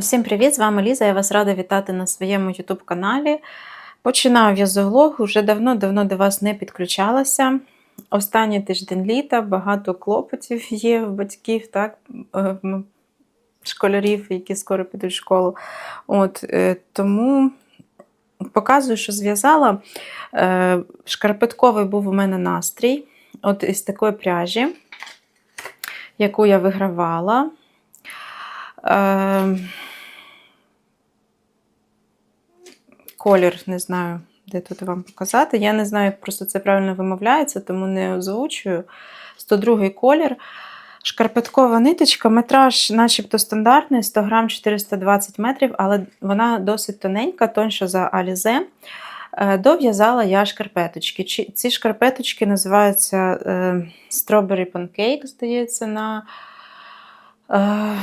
Усім привіт! З вами Ліза. Я вас рада вітати на своєму YouTube каналі. Починаю в'язоглог, вже давно-давно до вас не підключалася. Останній тиждень літа багато клопотів є в батьків, так, е, школярів, які скоро підуть в школу. От, е, тому показую, що зв'язала. Е, Шкарпетковий був у мене настрій. От із такої пряжі, яку я вигравала. Е, Колір, не знаю, де тут вам показати. Я не знаю, як просто це правильно вимовляється, тому не озвучую. 102 колір. Шкарпеткова ниточка, метраж, начебто стандартний, 100 грам 420 метрів, але вона досить тоненька, тоньша за Алізе. Дов'язала я шкарпеточки. Ці шкарпеточки називаються е, Strawberry Pancake, здається, на е,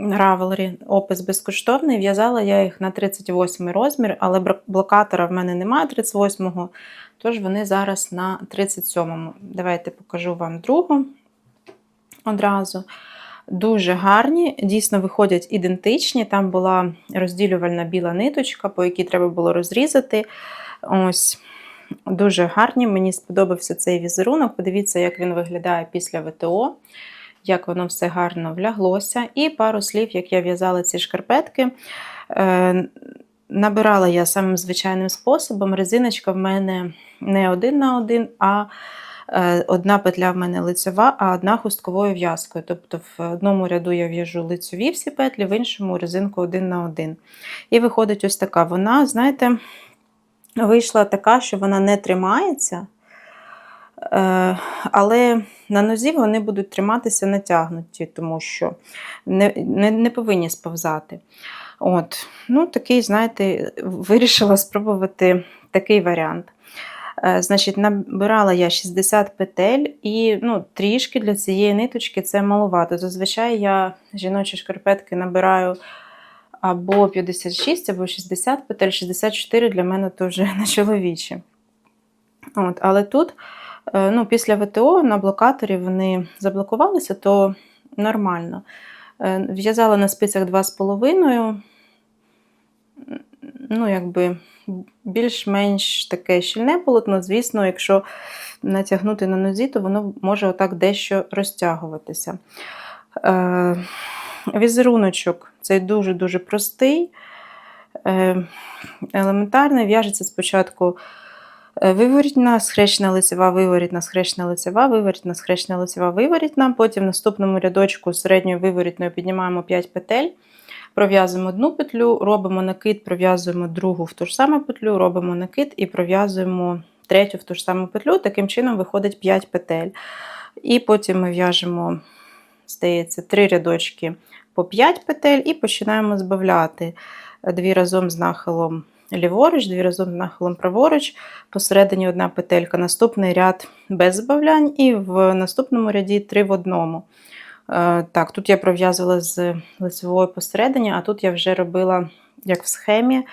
Ravelry опис безкоштовний. В'язала я їх на 38 розмір, але блокатора в мене немає 38-го, тож вони зараз на 37-му. Давайте покажу вам другу одразу. Дуже гарні, дійсно виходять ідентичні. Там була розділювальна біла ниточка, по якій треба було розрізати. Ось. Дуже гарні, мені сподобався цей візерунок. Подивіться, як він виглядає після ВТО, як воно все гарно вляглося. І пару слів, як я в'язала ці шкарпетки. Е, Набирала я самим звичайним способом. Резиночка в мене не один на один, а е, одна петля в мене лицева, а одна хустковою в'язкою. Тобто в одному ряду я в'яжу лицеві всі петлі, в іншому резинку один на один. І виходить ось така. Вона, знаєте, вийшла така, що вона не тримається. Е, Але на нозі вони будуть триматися натягнуті, тому що не, не, не повинні сповзати. От. Ну, такий, знаєте, вирішила спробувати такий варіант. Е, Значить, набирала я 60 петель, і ну, трішки для цієї ниточки це маловато. Зазвичай я жіночі шкарпетки набираю або 56, або 60 петель, 64 для мене то вже на чоловічі. От, але тут, ну, після ВТО на блокаторі вони заблокувалися, то нормально. Е, В'язала на спицях 2,5. Ну, якби більш-менш таке щільне полотно. Звісно, якщо натягнути на нозі, то воно може отак дещо розтягуватися. Е, Візеруночок цей дуже-дуже простий, е, елементарний. В'яжеться спочатку е, виворітна, схрещена лицева, виворітна, схрещена лицева, виворітна, схрещена лицева, виворітна. Потім в наступному рядочку середньою виворітною піднімаємо 5 петель. Пров'язуємо одну петлю, робимо накид, пров'язуємо другу в ту ж саму петлю, робимо накид і пров'язуємо третю в ту ж саму петлю. Таким чином виходить 5 петель. І потім ми в'яжемо, здається, 3 рядочки по 5 петель і починаємо збавляти дві разом з нахилом ліворуч, дві разом нахилом праворуч, посередині одна петелька, наступний ряд без збавлянь, і в наступному ряді 3 в одному. Е, Так, тут я пров'язувала з лицевою посередині, а тут я вже робила, як в схемі,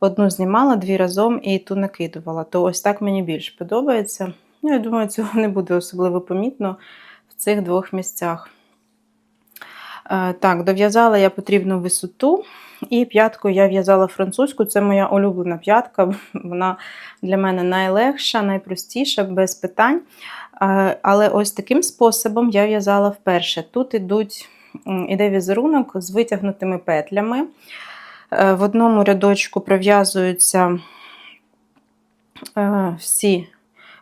одну знімала дві разом і ту накидувала. То ось так мені більш подобається. Ну, я думаю, цього не буде особливо помітно в цих двох місцях. Е, Так, дов'язала я потрібну висоту, і п'ятку я в'язала французьку. Це моя улюблена п'ятка. Вона для мене найлегша, найпростіша, без питань. Е, Але ось таким способом я в'язала вперше. Тут ідуть, іде візерунок з витягнутими петлями. Е, В одному рядочку пров'язуються е, всі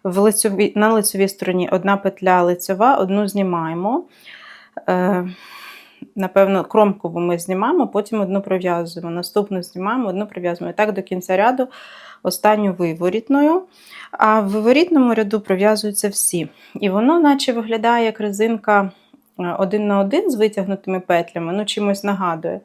в лицеві, на лицевій стороні одна петля лицева, одну знімаємо. Напевно, кромкову ми знімаємо, потім одну пров'язуємо. Наступну знімаємо, одну пров'язуємо. І так до кінця ряду останню виворітною. А в виворітному ряду пров'язуються всі. І воно, наче виглядає як резинка е, один на один з витягнутими петлями, ну чимось нагадує.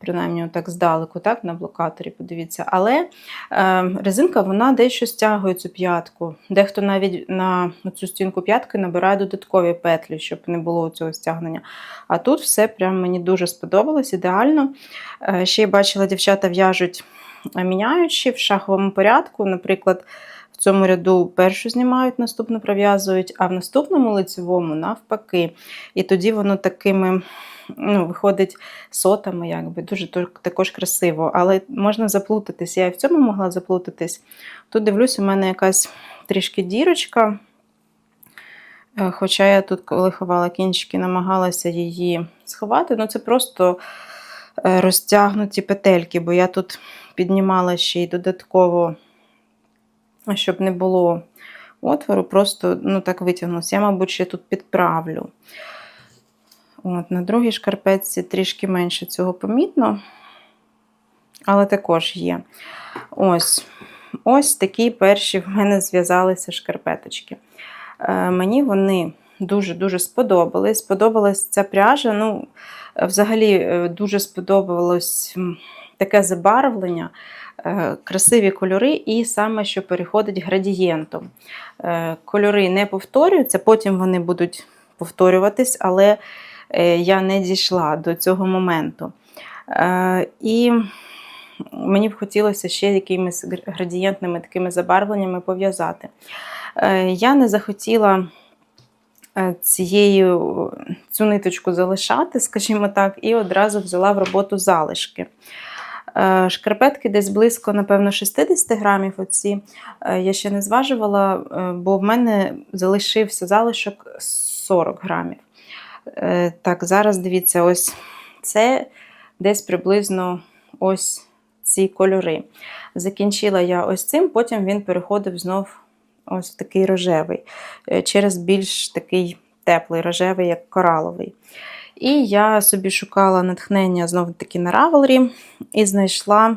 Принаймні, так здалеку, так, на блокаторі, подивіться. Але е, резинка вона дещо стягує цю п'ятку. Дехто навіть на цю стінку п'ятки набирає додаткові петлі, щоб не було цього стягнення. А тут все прям мені дуже сподобалось, ідеально. Е, ще я бачила, дівчата в'яжуть е, міняючи в шаховому порядку. Наприклад, в цьому ряду першу знімають, наступну пров'язують, а в наступному лицевому навпаки. І тоді воно такими ну, виходить сотами, якби дуже також красиво. Але можна заплутатись. Я і в цьому могла заплутатись. Тут дивлюсь, у мене якась трішки дірочка. Е, Хоча я тут, коли ховала кінчики, намагалася її сховати. Ну, це просто е, розтягнуті петельки, бо я тут піднімала ще й додатково, щоб не було отвору, просто ну, так витягнулося. Я, мабуть, ще тут підправлю. От, на другій шкарпетці трішки менше цього помітно, але також є. Ось, ось такі перші в мене зв'язалися шкарпеточки. Е, мені вони дуже-дуже сподобались. Сподобалась ця пряжа. Ну, взагалі, е, дуже сподобалось таке забарвлення, е, красиві кольори, і саме, що переходить градієнтом. Е, Кольори не повторюються, потім вони будуть повторюватись, але я не дійшла до цього моменту. Е, І мені б хотілося ще якимись градієнтними такими забарвленнями пов'язати. Е, Я не захотіла е, цією, цю ниточку залишати, скажімо так, і одразу взяла в роботу залишки. Е, Шкарпетки десь близько, напевно, 60 грамів. Оці Е, я ще не зважувала, е, бо в мене залишився залишок 40 грамів. Е, Так, зараз дивіться, ось це десь приблизно ось ці кольори. Закінчила я ось цим, потім він переходив знов ось в такий рожевий, е, через більш такий теплий рожевий, як кораловий. І я собі шукала натхнення знову таки на Ravelry і знайшла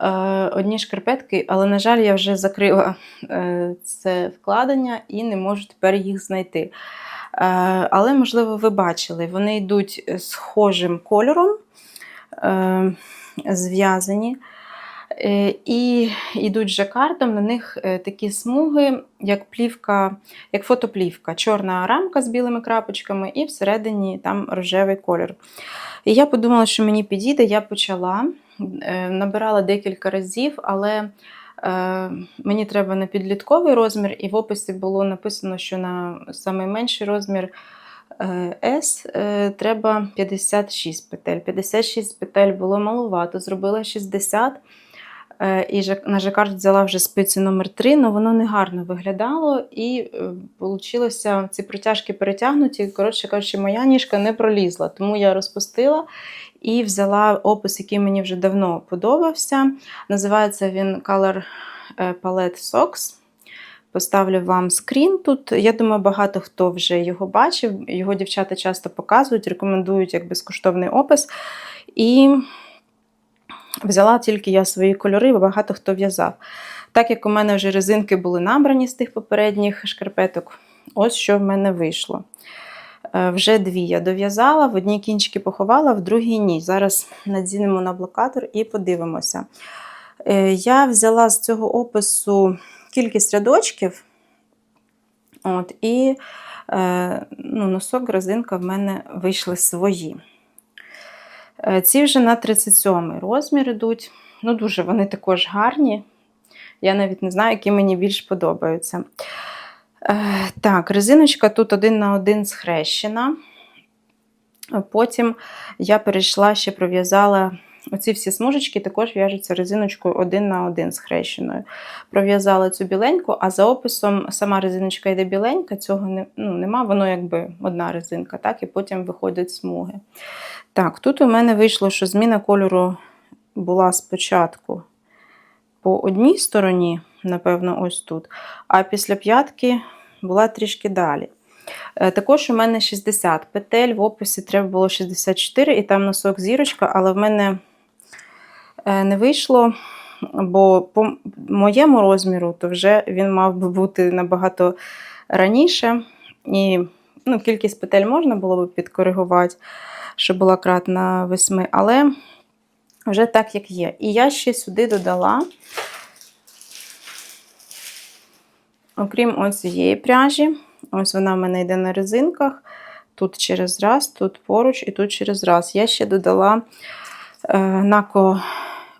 е, одні шкарпетки, але, на жаль, я вже закрила е, це вкладення і не можу тепер їх знайти. Е, але, можливо, ви бачили, вони йдуть схожим кольором, е, зв'язані. Е, І йдуть жакардом, на них е, такі смуги, як плівка, як фотоплівка, чорна рамка з білими крапочками, і всередині там рожевий колір. І я подумала, що мені підійде, я почала, е, набирала декілька разів, але е, мені треба на підлітковий розмір, і в описі було написано, що на найменший розмір е, S е, треба 56 петель. 56 петель було маловато, зробила 60. Е, І на жакард взяла вже спиці номер 3 але воно не гарно виглядало, і вийшло ці протяжки перетягнуті. Коротше кажучи, моя ніжка не пролізла, тому я розпустила і взяла опис, який мені вже давно подобався. Називається він Color е, Palette Socks. Поставлю вам скрін тут. Я думаю, багато хто вже його бачив. Його дівчата часто показують, рекомендують як безкоштовний опис. І взяла тільки я свої кольори, бо багато хто в'язав. Так як у мене вже резинки були набрані з тих попередніх шкарпеток, ось що в мене вийшло. Е, Вже дві я дов'язала, в одній кінчики поховала, в другій ні. Зараз надінемо на блокатор і подивимося. Е, Я взяла з цього опису кількість рядочків. От, і е, ну, носок, резинка в мене вийшли свої. Е, Ці вже на 37 розмір йдуть. Ну, дуже вони також гарні. Я навіть не знаю, які мені більш подобаються. Е, Так, резиночка тут один на один схрещена. Потім я перейшла ще пров'язала оці всі смужечки, також в'яжуться резиночкою один на один схрещеною. Пров'язала цю біленьку, а за описом сама резиночка йде біленька, цього не, ну, нема, воно якби одна резинка, так, і потім виходять смуги. Так, тут у мене вийшло, що зміна кольору була спочатку по одній стороні, напевно, ось тут, а після п'ятки була трішки далі. Е, Також у мене 60 петель, в описі треба було 64, і там носок зірочка, але в мене не вийшло, бо по моєму розміру то вже він мав би бути набагато раніше. І ну, кількість петель можна було б підкоригувати, щоб була кратна 8, але вже так, як є. І я ще сюди додала, окрім ось цієї пряжі, ось вона в мене йде на резинках. Тут через раз, тут поруч і тут через раз. Я ще додала е, нако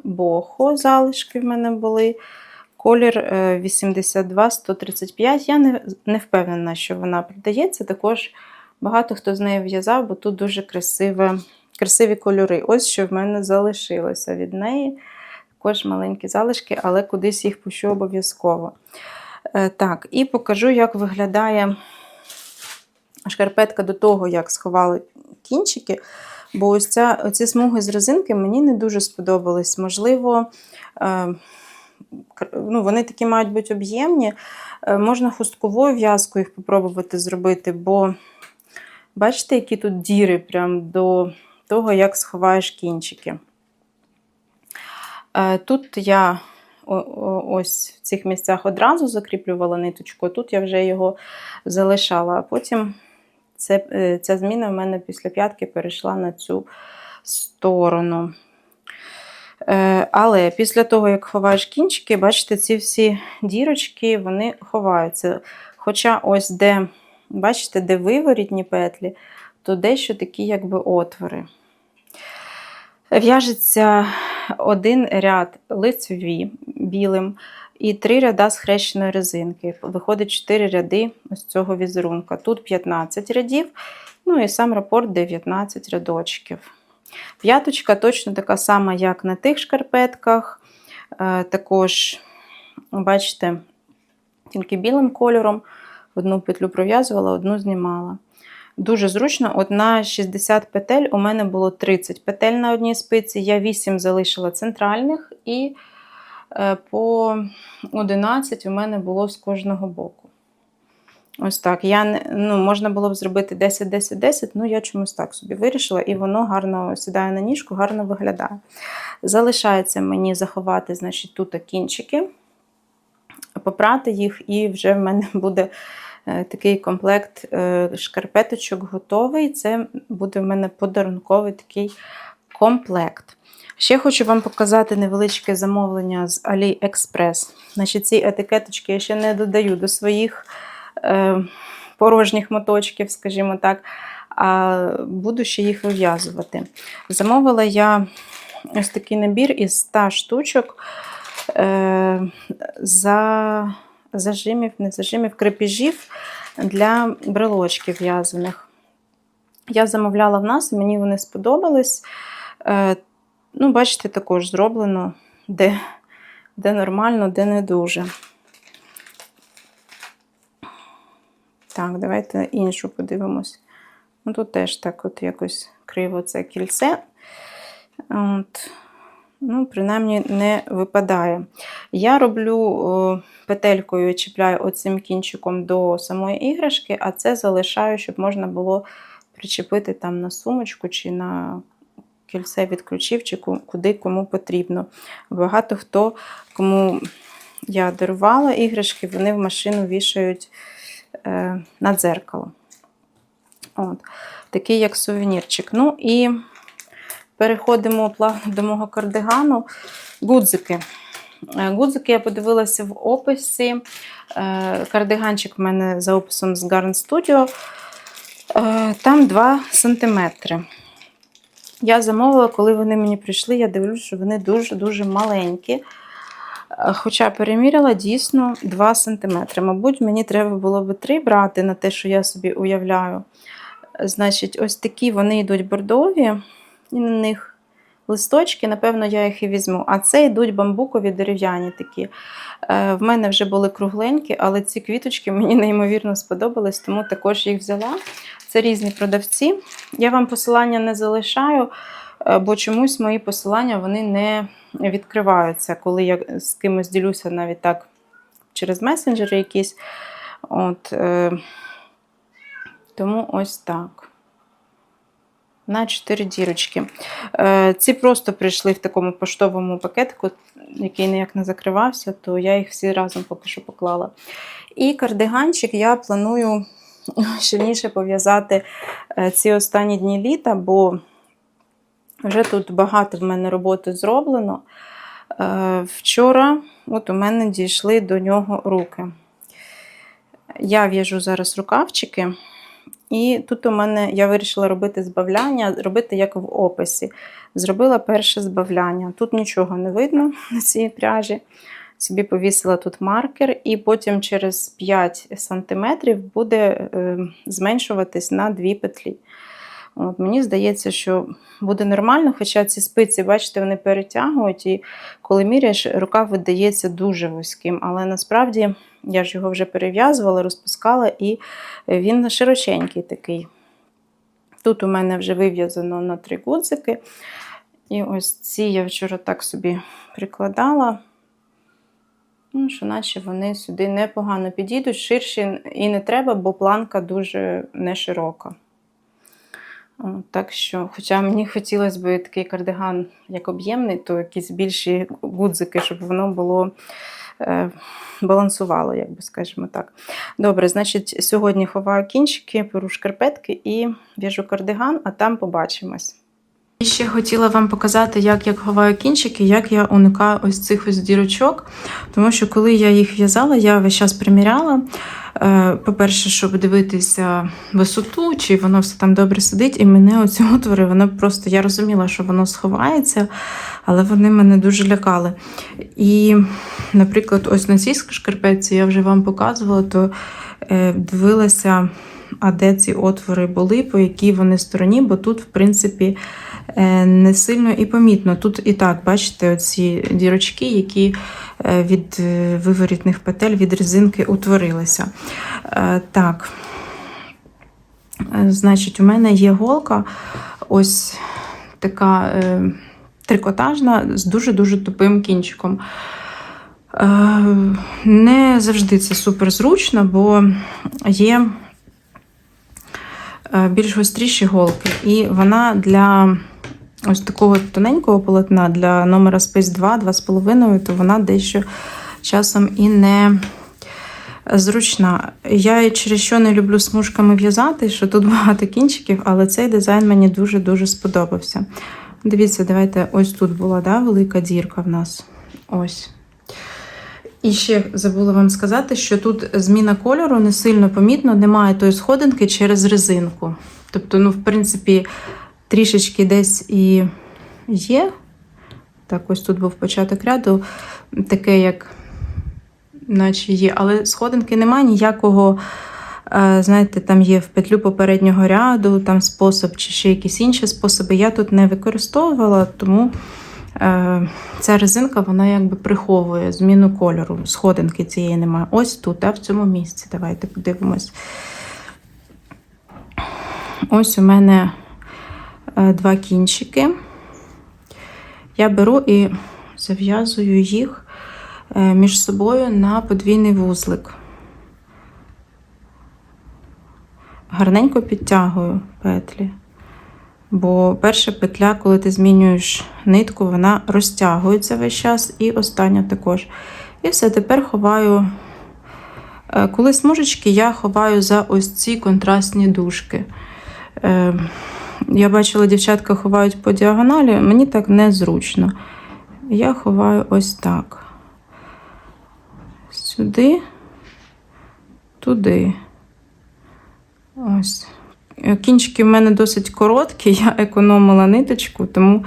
бохо, залишки в мене були. Колір е, 82-135. Я не, не впевнена, що вона продається. Також Багато хто з нею в'язав, бо тут дуже красиве, красиві кольори. Ось що в мене залишилося від неї. Також маленькі залишки, але кудись їх пущу обов'язково. Е, Так, і покажу, як виглядає шкарпетка до того, як сховали кінчики. Бо ось ця, оці смуги з резинки мені не дуже сподобались. Можливо, е, ну, вони такі мають бути об'ємні. Е, Можна хустковою в'язкою їх спробувати зробити, бо бачите, які тут діри прям до того, як сховаєш кінчики. Е, Тут я ось в цих місцях одразу закріплювала ниточку, а тут я вже його залишала. А потім це, е, ця зміна в мене після п'ятки перейшла на цю сторону. Е, Але після того, як ховаєш кінчики, бачите, ці всі дірочки вони ховаються. Хоча ось де, бачите, де виворітні петлі, то дещо такі якби отвори. В'яжеться один ряд лицеві білим і три ряда схрещеної резинки. Виходить 4 ряди ось цього візерунка. Тут 15 рядів, ну і сам рапорт 19 рядочків. П'яточка точно така сама, як на тих шкарпетках. Е, Також, бачите, тільки білим кольором. Одну петлю пров'язувала, одну знімала. Дуже зручно, одна 60 петель, у мене було 30 петель на одній спиці. Я 8 залишила центральних і по 11 у мене було з кожного боку. Ось так. Я, ну, можна було б зробити 10-10-10, ну я чомусь так собі вирішила, і воно гарно сідає на ніжку, гарно виглядає. Залишається мені заховати, значить, тут кінчики, попрати їх, і вже в мене буде е, такий комплект е, шкарпеточок готовий. Це буде в мене подарунковий такий комплект. Ще хочу вам показати невеличке замовлення з AliExpress. Значить, ці етикеточки я ще не додаю до своїх е, порожніх моточків, скажімо так, а буду ще їх вив'язувати. Замовила я ось такий набір із 100 штучок е, за зажимів, не зажимів, крепежів для брелочків в'язаних. Я замовляла в нас, мені вони сподобались. Ну, бачите, також зроблено, де, де нормально, де не дуже. Так, давайте іншу подивимось. Ну, тут теж так от якось криво це кільце. От. Ну, принаймні, не випадає. Я роблю о, петелькою, чіпляю оцим кінчиком до самої іграшки, а це залишаю, щоб можна було причепити там на сумочку чи на кільце від ключів, чи куди кому потрібно. Багато хто, кому я дарувала іграшки, вони в машину вішають е, на дзеркало. От. Такий як сувенірчик. Ну і переходимо плавно до мого кардигану. Гудзики. Е, Гудзики я подивилася в описі. Е, Кардиганчик в мене за описом з Garn Studio. Е, Там 2 см. Я замовила, коли вони мені прийшли, я дивлюся, що вони дуже-дуже маленькі. Е, Хоча переміряла дійсно 2 см. Мабуть, мені треба було би 3 брати на те, що я собі уявляю. Значить, ось такі вони йдуть бордові, і на них листочки, напевно, я їх і візьму. А це йдуть бамбукові дерев'яні такі. Е, В мене вже були кругленькі, але ці квіточки мені неймовірно сподобались, тому також їх взяла. Це різні продавці. Я вам посилання не залишаю, е, бо чомусь мої посилання вони не відкриваються, коли я з кимось ділюся навіть так через месенджери якісь. От, е, тому ось так. На 4 дірочки. Е, ці просто прийшли в такому поштовому пакетику, який ніяк не закривався, то я їх всі разом поки що поклала. І кардиганчик я планую щільніше пов'язати е, ці останні дні літа, бо вже тут багато в мене роботи зроблено. Е, Вчора от у мене дійшли до нього руки. Я в'яжу зараз рукавчики. І тут у мене я вирішила робити збавляння, робити як в описі. Зробила перше збавляння. Тут нічого не видно на цій пряжі. собі повісила тут маркер, і потім через 5 см буде е, зменшуватись на 2 петлі. От, мені здається, що буде нормально, хоча ці спиці, бачите, вони перетягують, і коли міряєш, рукав видається дуже вузьким. Але насправді я ж його вже перев'язувала, розпускала, і він широченький такий. Тут у мене вже вив'язано на три гудзики. І ось ці я вчора так собі прикладала. Ну, що наче вони сюди непогано підійдуть, ширші і не треба, бо планка дуже не широка. Так що, хоча мені хотілося б такий кардиган як об'ємний, то якісь більші гудзики, щоб воно було е, балансувало, як би скажімо так. Добре, значить, сьогодні ховаю кінчики, беру шкарпетки і в'яжу кардиган, а там побачимось. І ще хотіла вам показати, як я ховаю кінчики, як я уникаю ось цих ось дірочок. Тому що коли я їх в'язала, я весь час приміряла. Е, По-перше, щоб дивитися висоту, чи воно все там добре сидить, і мене оці отвори, воно просто я розуміла, що воно сховається, але вони мене дуже лякали. І, наприклад, ось на цій шкарпетці я вже вам показувала, то е, дивилася, а де ці отвори були, по якій вони стороні, бо тут, в принципі, не сильно і помітно. Тут і так, бачите, оці дірочки, які е, від е, виворітних петель від резинки утворилися. Е, Так, Е, значить, у мене є голка ось така е, трикотажна з дуже-дуже тупим кінчиком. Е, Не завжди це супер зручно, бо є е, більш гостріші голки, і вона для ось такого тоненького полотна для номера Space 2, 2,5, то вона дещо часом і не зручна. Я через що не люблю смужками в'язати, що тут багато кінчиків, але цей дизайн мені дуже-дуже сподобався. Дивіться, давайте ось тут була да, велика дірка в нас. Ось. І ще забула вам сказати, що тут зміна кольору не сильно помітно, немає тої сходинки через резинку. Тобто, ну, в принципі, трішечки десь і є. Так, ось тут був початок ряду, таке, як наче є, але сходинки немає ніякого. е, Знаєте, там є в петлю попереднього ряду, там спосіб чи ще якісь інші способи. Я тут не використовувала, тому е, ця резинка вона якби приховує зміну кольору. Сходинки цієї немає. Ось тут, а в цьому місці. Давайте подивимось. Ось у мене два кінчики. Я беру і зав'язую їх е, між собою на подвійний вузлик. Гарненько підтягую петлі. Бо перша петля, коли ти змінюєш нитку, вона розтягується весь час, і остання також. І все, тепер ховаю. е, Коли смужечки, я ховаю за ось ці контрастні дужки. Я бачила, дівчатка ховають по діагоналі, мені так незручно. Я ховаю ось так. Сюди, туди. Ось. Кінчики в мене досить короткі, я економила ниточку, тому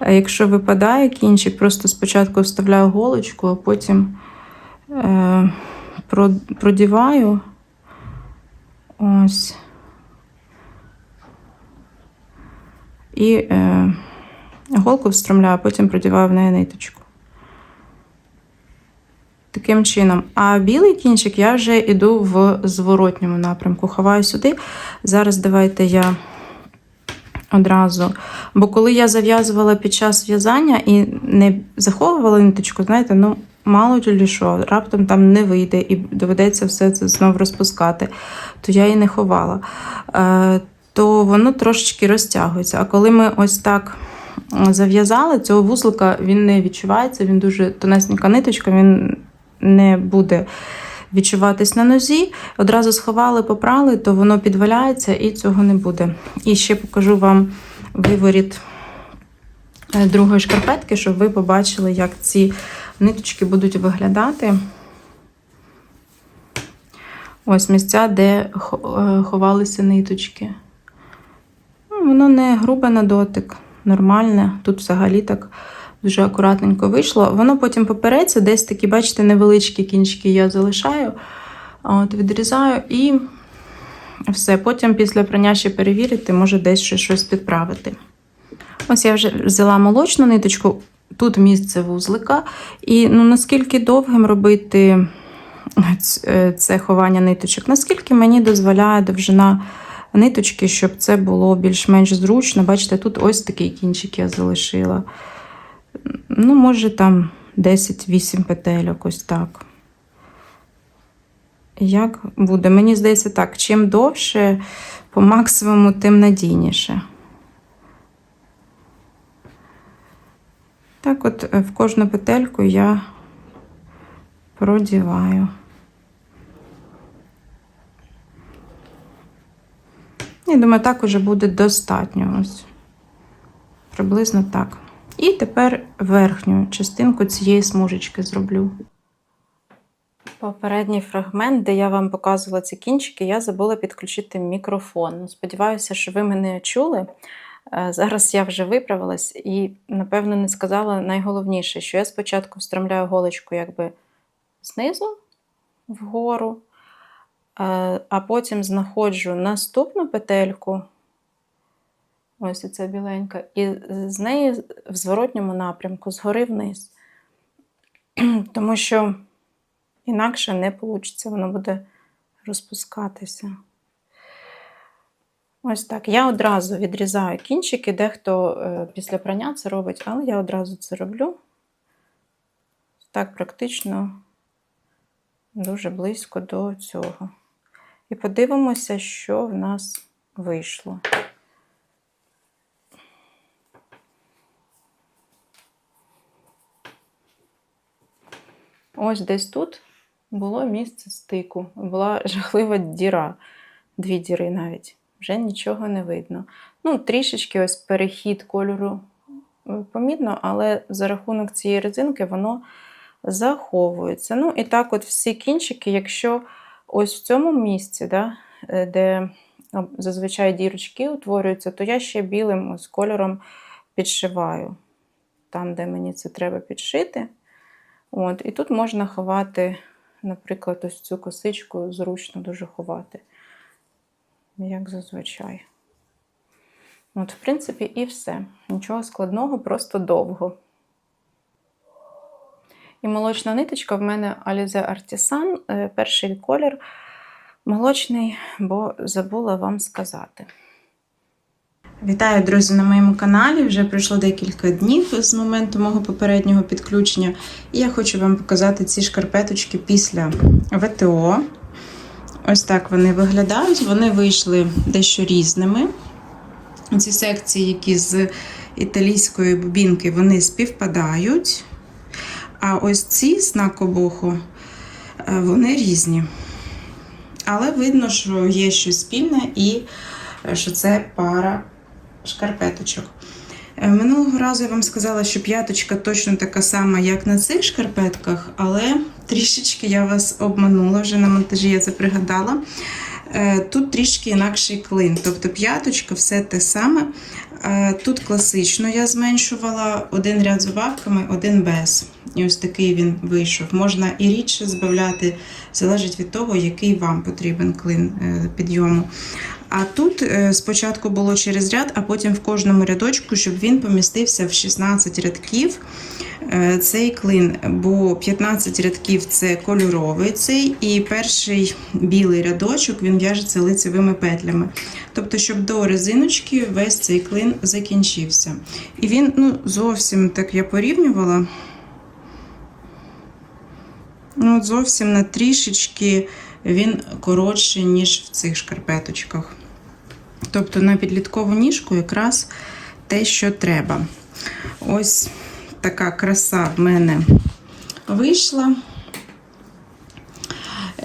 е, якщо випадає кінчик, просто спочатку вставляю голочку, а потім е, продіваю. Ось. І е, голку встромляю, а потім продіваю в неї ниточку. Таким чином. А білий кінчик я вже йду в зворотньому напрямку. Ховаю сюди. Зараз давайте я одразу. Бо коли я зав'язувала під час в'язання і не заховувала ниточку, знаєте, ну, мало ли що, раптом там не вийде і доведеться все це знову розпускати, то я її не ховала. То воно трошечки розтягується. А коли ми ось так зав'язали, цього вузлика він не відчувається, він дуже тонесенька ниточка, він не буде відчуватись на нозі. Одразу сховали, попрали, то воно підваляється і цього не буде. І ще покажу вам виворіт е, другої шкарпетки, щоб ви побачили, як ці ниточки будуть виглядати. Ось місця, де е, ховалися ниточки. Воно не грубе на дотик, нормальне. Тут взагалі так Дуже акуратненько вийшло. Воно потім попереться, десь такі, бачите, невеличкі кінчики я залишаю, от, відрізаю і все. Потім після прання ще перевірити, може десь щось підправити. Ось я вже взяла молочну ниточку, тут місце вузлика. І ну, наскільки довгим робити е, це ховання ниточок, наскільки мені дозволяє довжина ниточки, щоб це було більш-менш зручно. Бачите, тут ось такий кінчик я залишила. Ну, може, там 10-8 петельок, ось так. Як буде? Мені здається, так, чим довше, по максимуму, тим надійніше. Так, от е, в кожну петельку я продіваю. Я думаю, так уже буде достатньо. Ось. Приблизно так. І тепер верхню частинку цієї смужечки зроблю. Попередній фрагмент, де я вам показувала ці кінчики, я забула підключити мікрофон. Сподіваюся, що ви мене чули. Е, Зараз я вже виправилась і, напевно, не сказала найголовніше, що я спочатку встромляю голочку якби знизу вгору, а потім знаходжу наступну петельку, ось ця біленька, і з неї в зворотньому напрямку, згори вниз. Тому що інакше не вийде, воно буде розпускатися. Ось так. Я одразу відрізаю кінчики, дехто е, після прання це робить, але я одразу це роблю. Так, практично дуже близько до цього. І подивимося, що в нас вийшло. Ось десь тут було місце стику. Була жахлива діра, дві діри навіть. Вже нічого не видно. Ну, трішечки ось перехід кольору е, помітно, але за рахунок цієї резинки воно заховується. Ну, і так, от всі кінчики, якщо ось в цьому місці, да, е, де зазвичай дірочки утворюються, то я ще білим ось кольором підшиваю. Там, де мені це треба підшити. От, і тут можна ховати, наприклад, ось цю косичку зручно дуже ховати, як зазвичай. От, в принципі, і все. Нічого складного, просто довго. І молочна ниточка в мене Alize Artisan, е, перший колір молочний, бо забула вам сказати. Вітаю, друзі, на моєму каналі. Вже пройшло декілька днів з моменту мого попереднього підключення. І я хочу вам показати ці шкарпеточки після ВТО. Ось так вони виглядають. Вони вийшли дещо різними. Ці секції, які з італійської бубінки, вони співпадають. А ось ці з накобоху, е, вони різні. Але видно, що є щось спільне і е, що це пара шкарпеточок. Е, Минулого разу я вам сказала, що п'яточка точно така сама, як на цих шкарпетках, але трішечки я вас обманула вже на монтажі, я це пригадала. Тут трішки інакший клин, тобто п'яточка, все те саме. Тут класично я зменшувала один ряд з убавками, один без. І ось такий він вийшов. Можна і рідше збавляти, залежить від того, який вам потрібен клин е, підйому. А тут е, спочатку було через ряд, а потім в кожному рядочку, щоб він помістився в 16 рядків. е, Цей клин, бо 15 рядків це кольоровий цей, і перший білий рядочок він в'яжеться лицевими петлями. Тобто, щоб до резиночки весь цей клин закінчився. І він ну, зовсім так я порівнювала. Ну, от зовсім на трішечки він коротший, ніж в цих шкарпеточках. Тобто на підліткову ніжку якраз те, що треба. Ось така краса в мене вийшла.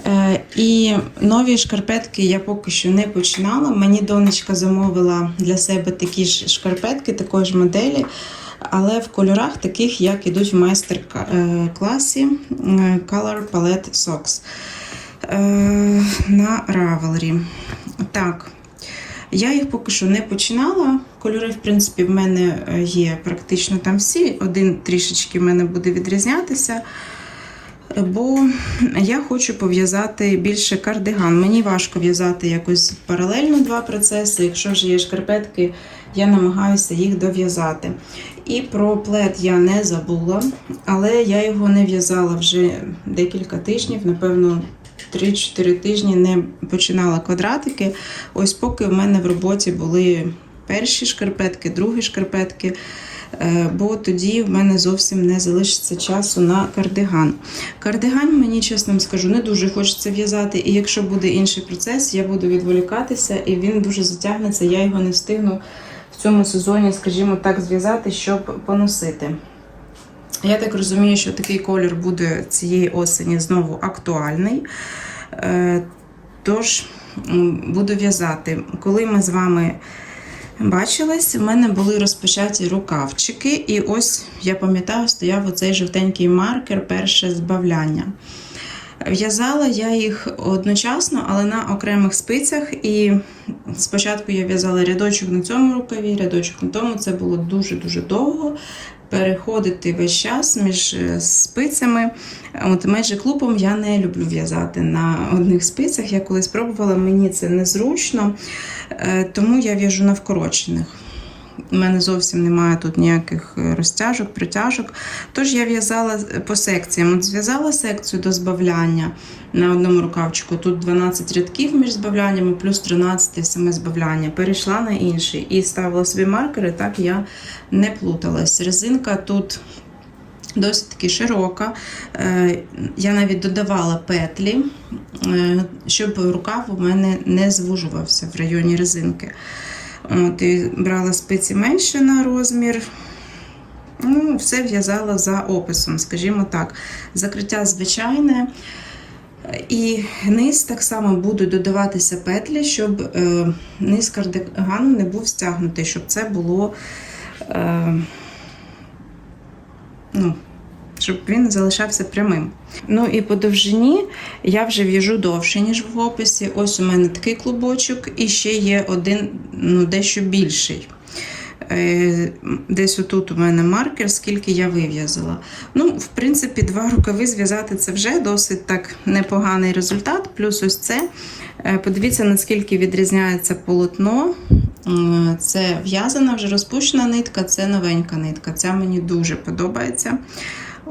Е, І нові шкарпетки я поки що не починала. Мені донечка замовила для себе такі ж шкарпетки, такої ж моделі, але в кольорах таких, як ідуть в майстер-класі е, Color Palette Socks е, на Ravelry. Так. Я їх поки що не починала. Кольори, в принципі, в мене е, є практично там всі. Один трішечки в мене буде відрізнятися. е, Бо я хочу пов'язати більше кардиган. Мені важко в'язати якось паралельно два процеси. Якщо вже є шкарпетки, я намагаюся їх дов'язати. І про плед я не забула, але я його не в'язала вже декілька тижнів, напевно, 3-4 тижні не починала квадратики. Ось поки в мене в роботі були перші шкарпетки, другі шкарпетки. е, Бо тоді в мене зовсім не залишиться часу на кардиган. Кардиган, мені чесно скажу, не дуже хочеться в'язати, і якщо буде інший процес, я буду відволікатися і він дуже затягнеться, я його не встигну в цьому сезоні, скажімо так, зв'язати, щоб поносити. Я так розумію, що такий колір буде цієї осені знову актуальний. Е, Тож буду в'язати. Коли ми з вами бачились, в мене були розпочаті рукавчики, і ось я пам'ятаю, стояв оцей жовтенький маркер, перше збавляння. В'язала я їх одночасно, але на окремих спицях. І спочатку я в'язала рядочок на цьому рукаві, рядочок на тому. Це було дуже-дуже довго. Переходити весь час між е, спицями. От Magic клубом я не люблю в'язати на одних спицях. Я колись пробувала, мені це незручно, е, тому я в'яжу на вкорочених. У мене зовсім немає тут ніяких е, розтяжок, притяжок. Тож я в'язала по секціям. От зв'язала секцію до збавляння на одному рукавчику. Тут 12 рядків між збавляннями, плюс 13 саме збавляння. Перейшла на інший і ставила собі маркери, так я не плуталась. Резинка тут. Досить таки широка. Е, Я навіть додавала петлі, е, щоб рукав у мене не звужувався в районі резинки. От, і брала спиці менше на розмір. Ну, все в'язала за описом, скажімо так. Закриття звичайне. І низ так само будуть додаватися петлі, щоб е, низ кардигану не був стягнутий, щоб це було. Е, ну, щоб він залишався прямим. Ну і по довжині я вже в'яжу довше, ніж в описі. Ось у мене такий клубочок, і ще є один ну, дещо більший. Е, Десь отут у мене маркер, скільки я вив'язала. Ну, в принципі, два рукави зв'язати це вже досить так непоганий результат. Плюс ось це. Е, Подивіться, наскільки відрізняється полотно. Е, Це в'язана, вже розпущена нитка, це новенька нитка. Ця мені дуже подобається.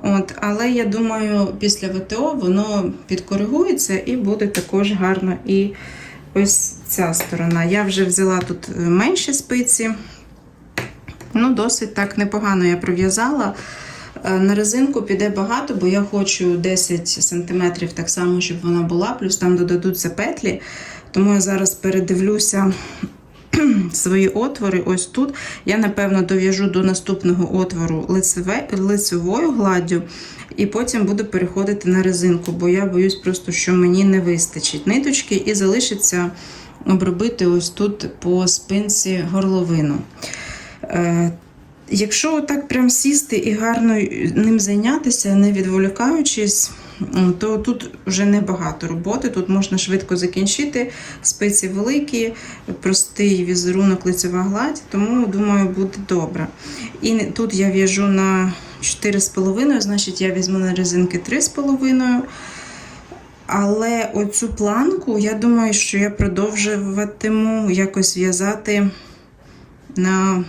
От, але я думаю, після ВТО воно підкоригується і буде також гарно і ось ця сторона. Я вже взяла тут менші спиці. Ну, досить так непогано я пров'язала. Е, На резинку піде багато, бо я хочу 10 см так само, щоб вона була, плюс там додадуться петлі. Тому я зараз передивлюся свої отвори. Ось тут. Я, напевно, дов'яжу до наступного отвору лицеве, лицевою гладдю, і потім буду переходити на резинку, бо я боюсь просто, що мені не вистачить ниточки, і залишиться обробити ось тут по спинці горловину. Е, Якщо так прям сісти і гарно ним зайнятися, не відволікаючись, то тут вже небагато роботи. Тут можна швидко закінчити. Спиці великі, простий візерунок лицева гладь, тому думаю, буде добре. І тут я в'яжу на 4,5, значить я візьму на резинки 3,5. Але оцю планку, я думаю, що я продовжуватиму якось в'язати на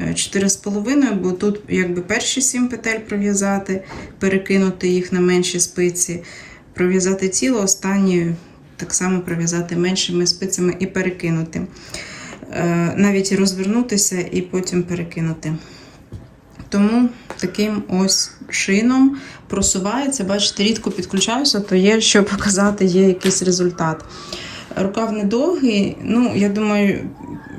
4,5, бо тут якби перші 7 петель пров'язати, перекинути їх на менші спиці, пров'язати тіло, останні так само пров'язати меншими спицями і перекинути. Е, Навіть розвернутися і потім перекинути. Тому таким ось чином просувається. Бачите, рідко підключаюся, то є що показати, є якийсь результат. Рукав недовгий, ну, я думаю,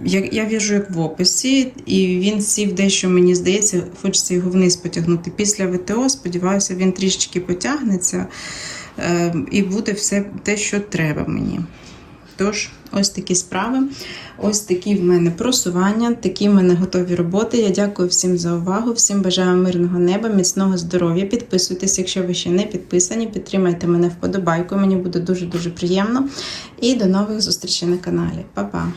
я, я в'яжу як в описі, і він сів дещо, мені здається, хочеться його вниз потягнути. Після ВТО, сподіваюся, він трішечки потягнеться е, і буде все те, що треба мені. Тож, ось такі справи, ось такі в мене просування, такі в мене готові роботи. Я дякую всім за увагу, всім бажаю мирного неба, міцного здоров'я. Підписуйтесь, якщо ви ще не підписані, підтримайте мене вподобайку, мені буде дуже-дуже приємно. І до нових зустрічей на каналі. Па-па!